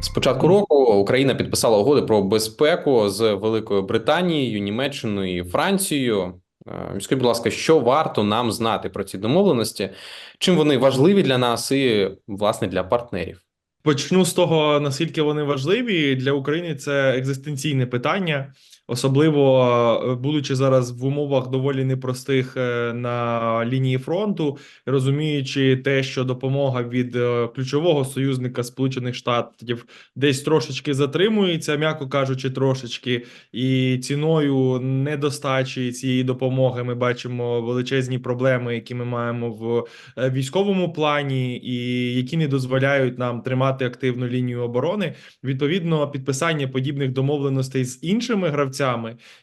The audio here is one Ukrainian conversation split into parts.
З початку року Україна підписала угоди про безпеку з Великою Британією, Німеччиною і Францією. Е, Скажіть, будь ласка, що варто нам знати про ці домовленості? Чим вони важливі для нас і власне для партнерів? Почну з того, наскільки вони важливі для України. Це екзистенційне питання, особливо е, будучи зараз в умовах доволі непростих е, на лінії фронту, розуміючи те, що допомога від е, ключового союзника Сполучених Штатів десь трошечки затримується, м'яко кажучи, трошечки, і ціною недостачі цієї допомоги ми бачимо величезні проблеми, які ми маємо в військовому плані, і які не дозволяють нам тримати активну лінію оборони. Відповідно, підписання подібних домовленостей з іншими гравцями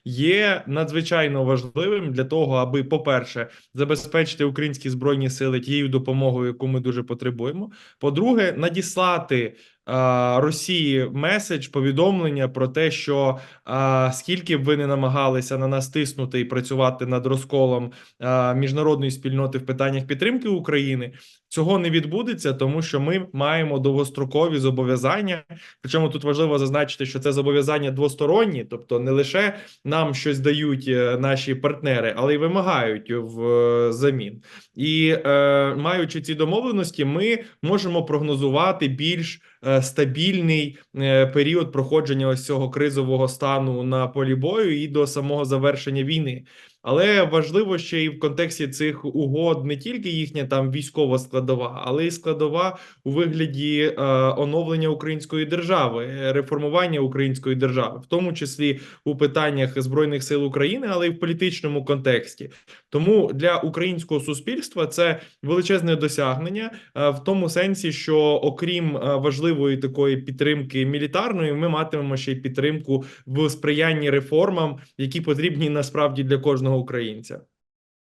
є надзвичайно важливим для того, аби, по-перше, забезпечити українські збройні сили тією допомогою, яку ми дуже потребуємо. По-друге, надіслати. А, Росії меседж повідомлення про те, що а, скільки б ви не намагалися на нас тиснути і працювати над розколом а, міжнародної спільноти в питаннях підтримки України, цього не відбудеться, тому що ми маємо довгострокові зобов'язання. Причому тут важливо зазначити, що це зобов'язання двосторонні, тобто не лише нам щось дають е, наші партнери, але й вимагають в е, замін. І е, маючи ці домовленості, ми можемо прогнозувати більш е, стабільний е, період проходження ось цього кризового стану на полі бою і до самого завершення війни. Але важливо ще і в контексті цих угод не тільки їхня там військова складова, але й складова у вигляді е, оновлення української держави, реформування української держави, в тому числі у питаннях збройних сил України, але й в політичному контексті. Тому для українського суспільства це величезне досягнення е, в тому сенсі, що окрім е, важливої такої підтримки мілітарної, ми матимемо ще й підтримку в сприянні реформам, які потрібні насправді для кожного українця.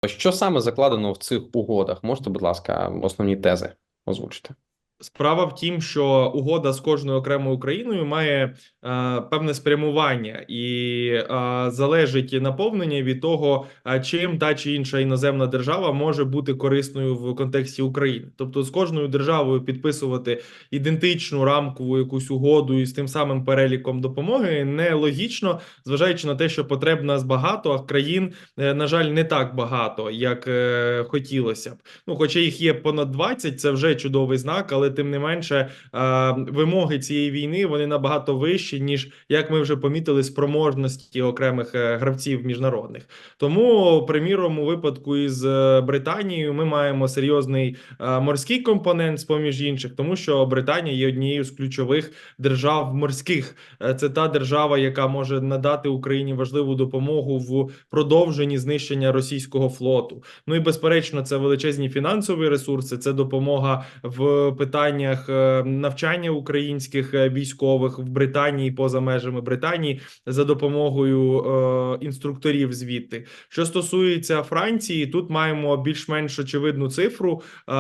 Що саме закладено в цих угодах? Можете, будь ласка, основні тези озвучити? Справа в тім, що угода з кожною окремою країною має е, певне спрямування і е, залежить наповнення від того, е, чим та чи інша іноземна держава може бути корисною в контексті України. Тобто з кожною державою підписувати ідентичну рамкову якусь угоду із тим самим переліком допомоги нелогічно, зважаючи на те, що потреб нас багато, а країн, е, на жаль, не так багато, як е, хотілося б. Ну, хоча їх є понад 20, це вже чудовий знак, але тим не менше е, вимоги цієї війни вони набагато вищі, ніж як ми вже помітили, спроможності окремих е, гравців міжнародних. Тому, приміром, у випадку із е, Британією, ми маємо серйозний морський компонент з поміж інших, тому що Британія є однією з ключових держав морських. Це та держава, яка може надати Україні важливу допомогу в продовженні знищення російського флоту. Ну і безперечно, це величезні фінансові ресурси, це допомога в питаннях е, навчання українських е, військових в Британії поза межами Британії за допомогою е, інструкторів звідти. Що стосується Франції, тут маємо більш-менш очевидну цифру е,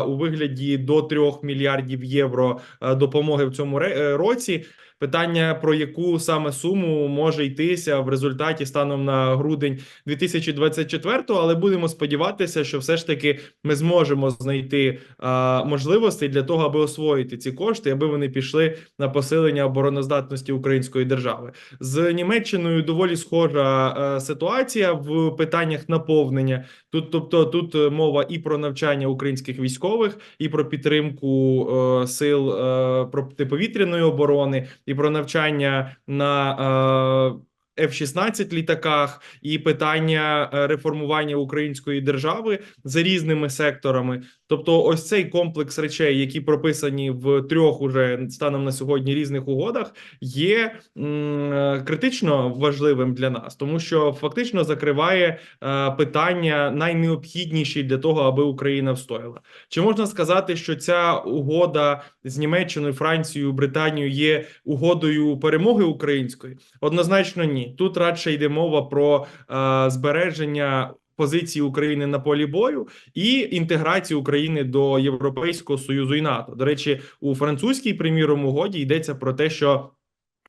у вигляді до 3 мільярдів євро е, допомоги в цьому році. Питання про яку саме суму може йтися в результаті станом на грудень 2024, але будемо сподіватися, що все ж таки ми зможемо знайти а, можливості для того, аби освоїти ці кошти, аби вони пішли на посилення обороноздатності української держави. З Німеччиною доволі схожа е, ситуація в питаннях наповнення. Тут, тобто, тут е, мова і про навчання українських військових, і про підтримку е, сил е, протиповітряної оборони, і про навчання на е, F-16 літаках, і питання е, реформування української держави за різними секторами. Тобто, ось цей комплекс речей, які прописані в трьох уже станом на сьогодні різних угодах, є м, е, критично важливим для нас, тому що фактично закриває е, питання найнеобхідніші для того, аби Україна встояла. Чи можна сказати, що ця угода з Німеччиною, Францією, Британією є угодою перемоги української? Однозначно, ні. Тут радше йде мова про е, збереження. Позиції України на полі бою і інтеграції України до Європейського союзу і НАТО. До речі, у французькій приміром угоді йдеться про те, що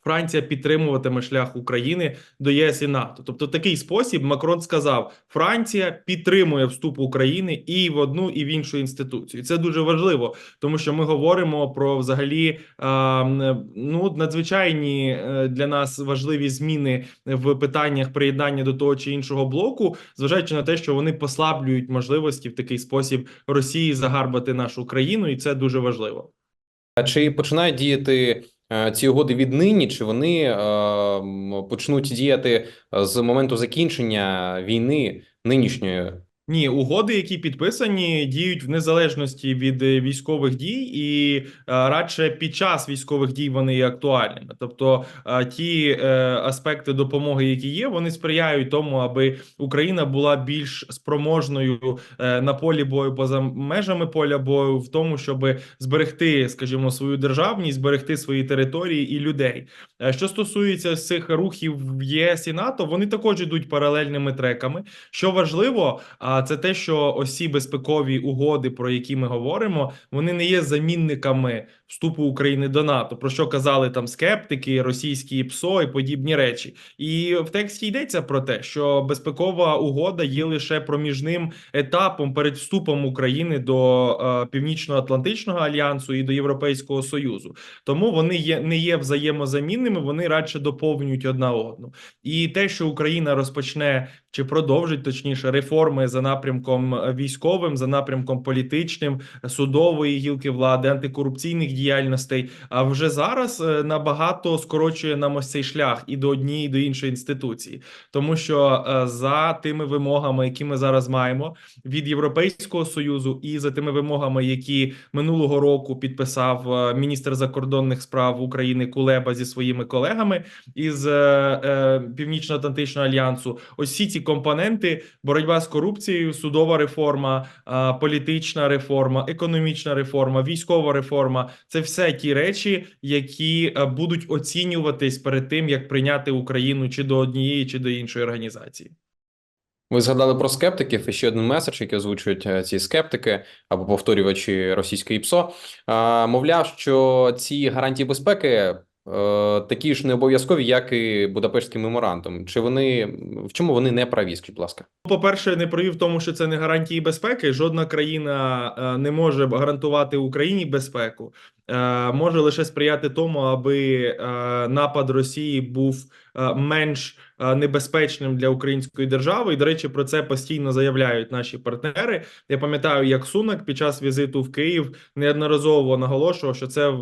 Франція підтримуватиме шлях України до ЄС і НАТО. Тобто, такий спосіб Макрон сказав: Франція підтримує вступ України і в одну, і в іншу інституцію. І Це дуже важливо, тому що ми говоримо про взагалі ну надзвичайні е, для нас важливі зміни в питаннях приєднання до того чи іншого блоку, зважаючи на те, що вони послаблюють можливості в такий спосіб Росії загарбати нашу країну, і це дуже важливо. А чи починають діяти ці угоди віднині, чи вони е, почнуть діяти з моменту закінчення війни нинішньої? Ні, угоди, які підписані, діють в незалежності від е, військових дій, і е, радше під час військових дій вони є актуальними. Тобто е, ті аспекти допомоги, які є, вони сприяють тому, аби Україна була більш спроможною на полі бою поза межами поля бою, в тому, щоб зберегти, скажімо, свою державність, зберегти свої території і людей. Що стосується цих рухів в ЄС і НАТО, вони також йдуть паралельними треками. Що важливо, це те, що ось безпекові угоди, про які ми говоримо, вони не є замінниками вступу України до НАТО, про що казали там скептики, російські ПСО і подібні речі. І в тексті йдеться про те, що безпекова угода є лише проміжним етапом перед вступом України до е, Північно-Атлантичного альянсу і до Європейського союзу. Тому вони є не є взаємозамінними, вони радше доповнюють одна одну. І те, що Україна розпочне чи продовжить точніше реформи за напрямком військовим, за напрямком політичним, судової гілки влади, антикорупційних діяльностей. А вже зараз е, набагато скорочує нам ось цей шлях і до однієї, і до іншої інституції, тому що е, за тими вимогами, які ми зараз маємо від Європейського союзу, і за тими вимогами, які минулого року підписав е, міністр закордонних справ України Кулеба зі своїми колегами із Північно-Атлантичного альянсу, всі ці компоненти: боротьба з корупцією, судова реформа, політична реформа, економічна реформа, військова реформа це все ті речі, які е, будуть оцінюватись перед тим, як прийняти Україну чи до однієї, чи до іншої організації. Ви згадали про скептиків, і ще один меседж, який озвучують е, ці скептики або повторювачі російської ПСО. Мовляв, що ці гарантії безпеки такі ж не обов'язкові, як і Будапештський меморандум. Чи вони в чому вони не праві? Скажіть, будь ласка. По-перше, не провів в тому, що це не гарантії безпеки. Жодна країна е, не може гарантувати Україні безпеку. Е, Може лише сприяти тому, аби е, напад Росії був е, менш е, небезпечним для української держави. І до речі, про це постійно заявляють наші партнери. Я пам'ятаю, як Сунак під час візиту в Київ неодноразово наголошував, що це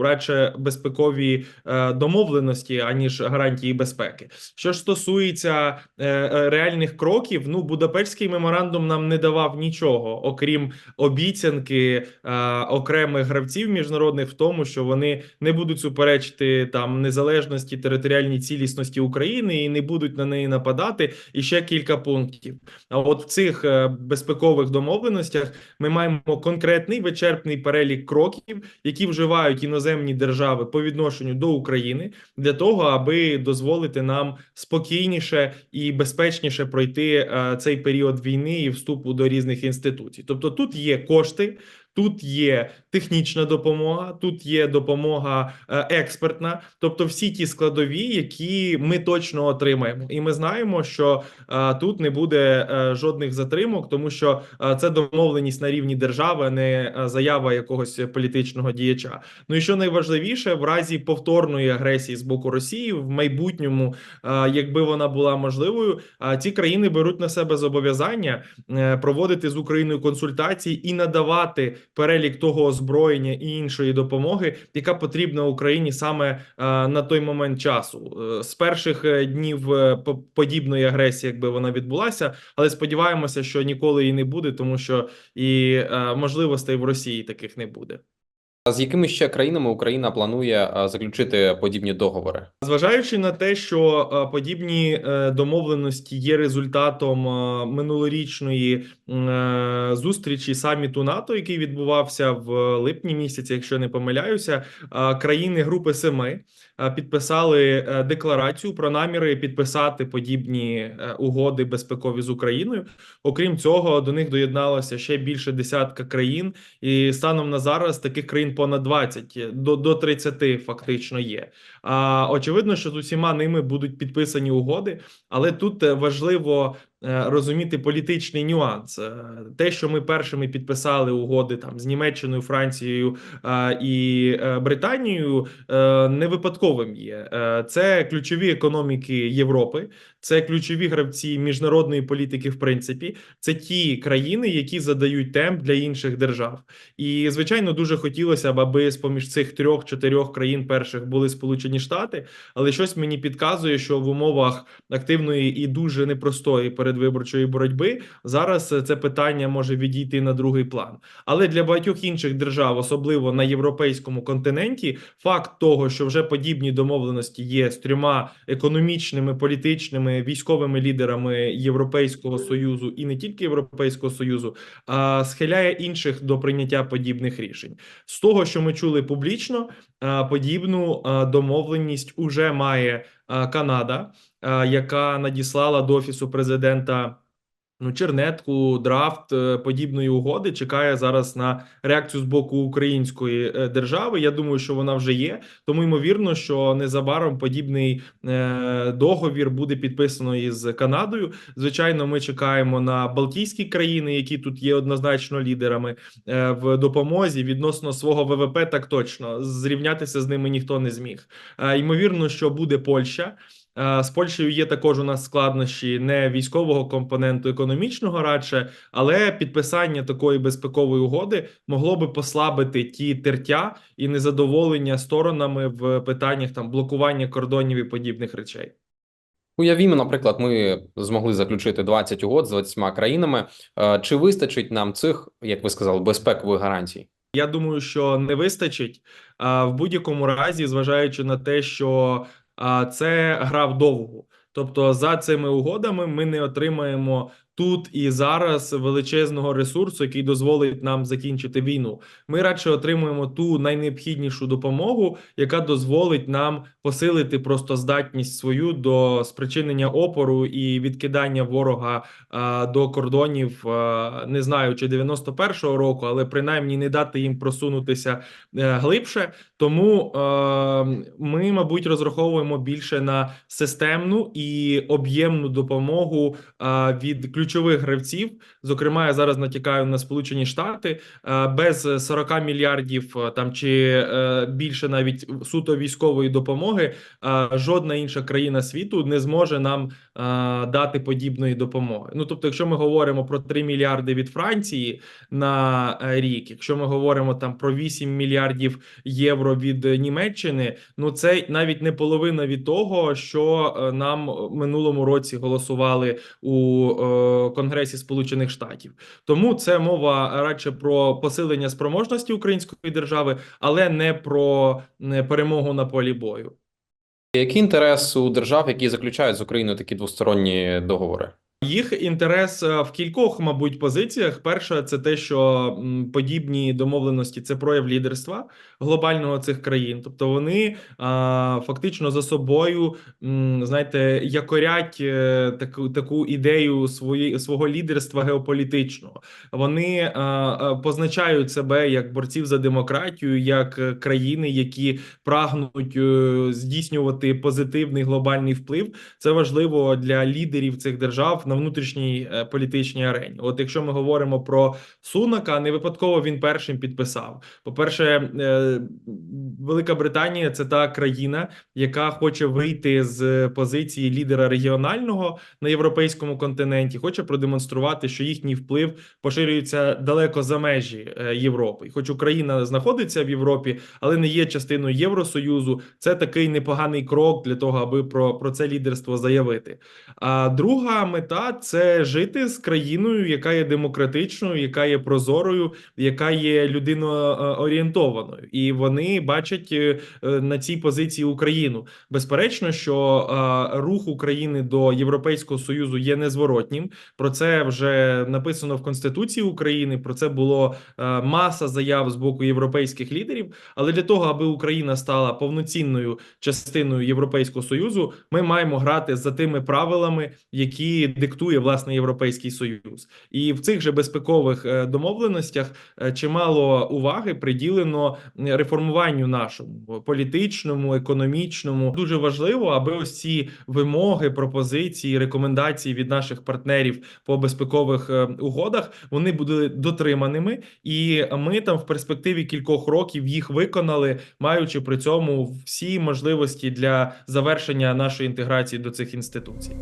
радше безпекові е, домовленості аніж гарантії безпеки. Що ж стосується е, е, реальних кроків, ну Будапештський меморандум нам не давав нічого, окрім обіцянки е, окремих гравців міжнародних в тому, що вони не будуть суперечити там незалежності територіальній цілісності України і не будуть на неї нападати. І ще кілька пунктів. А от в цих е, безпекових домовленостях ми маємо конкретний вичерпний перелік кроків, які вживають іноземні держави по відношенню до України для того, аби дозволити нам спокійніше і безпечніше пройти е, цей період війни і вступу до різних інституцій. Тобто, тут є кошти. Тут є технічна допомога, тут є допомога е, експертна, тобто всі ті складові, які ми точно отримаємо, і ми знаємо, що е, тут не буде е, жодних затримок, тому що це домовленість на рівні держави, не заява якогось політичного діяча. Ну і що найважливіше, в разі повторної агресії з боку Росії в майбутньому, якби вона була можливою, ці країни беруть на себе зобов'язання проводити з Україною консультації і надавати перелік того озброєння і іншої допомоги, яка потрібна Україні саме е, на той момент часу. Е, З перших е, днів по- подібної агресії, якби вона відбулася, але сподіваємося, що ніколи її не буде, тому що і можливостей в Росії таких не буде. З якими ще країнами Україна планує е, заключити подібні договори? Зважаючи на те, що е, подібні е, домовленості є результатом минулорічної зустрічі саміту НАТО, який відбувався в липні місяці, якщо не помиляюся, країни Групи Семи підписали декларацію про наміри підписати подібні угоди безпекові з Україною. Окрім цього, до них доєдналося ще більше десятка країн, і станом на зараз таких країн понад 20, до, до 30 фактично є. А, очевидно, що з усіма ними будуть підписані угоди, але тут е, важливо е, розуміти політичний нюанс. Е, Те, що ми першими підписали угоди там з Німеччиною, Францією е, і е, Британією, е, не випадковим є. Е, Це ключові економіки Європи, це ключові гравці міжнародної політики, в принципі, це ті країни, які задають темп для інших держав. І звичайно, дуже хотілося б, аби з поміж цих трьох-чотирьох країн перших були Сполучені Штати, але щось мені підказує, що в умовах активної і дуже непростої передвиборчої боротьби зараз е, це питання може відійти на другий план. Але для багатьох інших держав, особливо на європейському континенті, факт того, що вже подібні домовленості є з трьома економічними, політичними, військовими лідерами Європейського союзу і не тільки Європейського союзу, а схиляє інших до прийняття подібних рішень. З того, що ми чули публічно, подібну домовленість уже має Канада, яка надіслала до офісу президента. Ну, чернетку, драфт е, подібної угоди чекає зараз на реакцію з боку української е, держави. Я думаю, що вона вже є. Тому ймовірно, що незабаром подібний е, договір буде підписано із Канадою. Звичайно, ми чекаємо на Балтійські країни, які тут є однозначно лідерами в допомозі відносно свого ВВП. Так точно зрівнятися з ними ніхто не зміг. Ймовірно, що буде Польща. Е, З Польщею є також у нас складнощі не військового компоненту, економічного радше, але підписання такої безпекової угоди могло би послабити ті тертя і незадоволення сторонами в питаннях там блокування кордонів і подібних речей. Уявімо, наприклад, ми змогли заключити 20 угод з 20 країнами. Е, Чи вистачить нам цих, як ви сказали, безпекових гарантій? Я думаю, що не вистачить а, в будь-якому разі, зважаючи на те, що це гра вдовгу. Тобто, за цими угодами ми не отримаємо тут і зараз величезного ресурсу, який дозволить нам закінчити війну. Ми радше отримуємо ту найнеобхіднішу допомогу, яка дозволить нам посилити просто здатність свою до спричинення опору і відкидання ворога а, до кордонів. а, не знаю, чи 91-го року, але принаймні не дати їм просунутися е, глибше. Тому е, ми, мабуть, розраховуємо більше на системну і об'ємну допомогу е, від ключових гравців. Зокрема, я зараз натякаю на Сполучені Штати е, без 40 мільярдів е, там чи е, більше навіть суто військової допомоги. Жодна інша країна світу не зможе нам дати подібної допомоги. Ну тобто, якщо ми говоримо про 3 мільярди від Франції на е, рік, якщо ми говоримо там про 8 мільярдів євро від е, Німеччини, ну це навіть не половина від того, що е, нам минулому році голосували у е, Конгресі Сполучених Штатів. Тому це мова радше про посилення спроможності української держави, але не про е, перемогу на полі бою. Який інтерес у держав, які заключають з Україною такі двосторонні договори? Їх інтерес е, в кількох, мабуть, позиціях. Перше, це те, що подібні домовленості це прояв лідерства глобального цих країн. Тобто вони а, фактично за собою, знаєте, якорять е, таку таку ідею свої, свого лідерства геополітичного. Вони а, позначають себе як борців за демократію, як е, країни, які прагнуть е, здійснювати позитивний глобальний вплив. Це важливо для лідерів цих держав на внутрішній е, політичній арені. От якщо ми говоримо про Сунака, не випадково він першим підписав. По-перше, е, Велика Британія це та країна, яка хоче вийти з позиції лідера регіонального на європейському континенті, хоче продемонструвати, що їхній вплив поширюється далеко за межі е, Європи. І Хоч Україна знаходиться в Європі, але не є частиною Євросоюзу. Це такий непоганий крок для того, аби про, про це лідерство заявити. А друга мета це жити з країною, яка є демократичною, яка є прозорою, яка є людиноорієнтованою, і вони бачать е, на цій позиції Україну. Безперечно, що е, рух України до Європейського союзу є незворотнім. Про це вже написано в Конституції України. Про це було е, маса заяв з боку європейських лідерів. Але для того, аби Україна стала повноцінною частиною Європейського союзу, ми маємо грати за тими правилами, які диктує власне Європейський Союз, і в цих же безпекових е, домовленостях е, чимало уваги приділено е, реформуванню нашому політичному, економічному. Дуже важливо, аби ось ці вимоги, пропозиції, рекомендації від наших партнерів по безпекових е, угодах вони були дотриманими, і ми там в перспективі кількох років їх виконали, маючи при цьому всі можливості для завершення нашої інтеграції до цих інституцій.